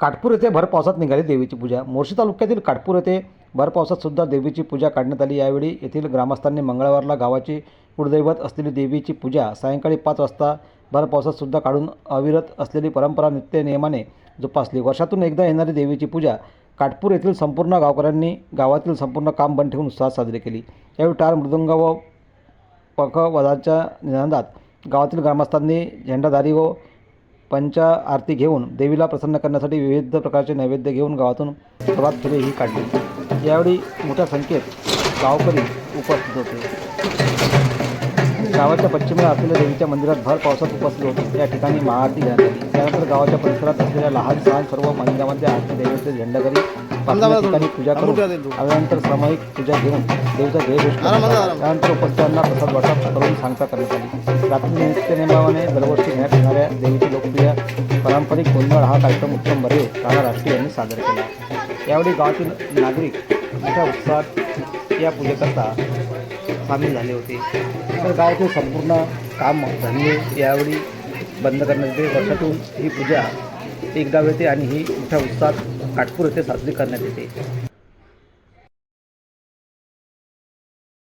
काटपूर येथे भर पावसात निघाली देवीची पूजा. मोर्शी तालुक्यातील काटपूर येथे भर पावसात सुद्धा देवीची पूजा काढण्यात आली. यावेळी येथील ग्रामस्थांनी मंगळवारला गावाची कुळदैवत असलेली देवीची पूजा सायंकाळी पाच वाजता भर पावसात सुद्धा काढून अविरत असलेली परंपरा नित्य नियमाने जोपासली. वर्षातून एकदा येणारी देवीची पूजा काटपूर येथील संपूर्ण गावकऱ्यांनी गावातील संपूर्ण काम बंद ठेवून उत्साहात साजरी केली. यावेळी टाळ मृदुंग व पखवधाच्या निनादात गावातील ग्रामस्थांनी झेंडाधारी व पंच आरती घेऊन देवीला प्रसन्न करण्यासाठी विविध प्रकारचे नैवेद्य घेऊन गावातून प्रभात फेरी ही काढली. यावेळी मोठ्या संख्येत गावकरी उपस्थित होते. गावाच्या पश्चिमेला असलेल्या देवीच्या मंदिरात भर पावसात उपस्थित होते. या ठिकाणी महाआरती घेण्यात आली. त्यानंतर गावाच्या परिसरात असलेल्या लहान सहान सर्व मंदिरामध्ये आरती देवीचे पाचव्या ठिकाणी पूजा करून त्यानंतर सामायिक पूजा घेऊन देवीचा आला. त्यानंतर उपस्थितांना प्रसाद वाटप करून सांगता करण्यात आली. रात्री नित्यनेमाने दरवर्षी घेण्यात येणाऱ्या देवीची लोकप्रिय पारंपरिक गोंधळ हा कार्यक्रम उत्तम बरे राणा राष्ट्रीय यांनी साजरा केला. यावेळी गावातील नागरिक मोठ्या उत्साहात या पूजेकरता सामील झाले होते. तर गावातील संपूर्ण काम धंदे यावेळी बंद करण्यात येते. वर्षातून ही पूजा एकदा येते आणि ही मोठ्या उत्साहात काटपूर येथे साजरी करण्यात येते.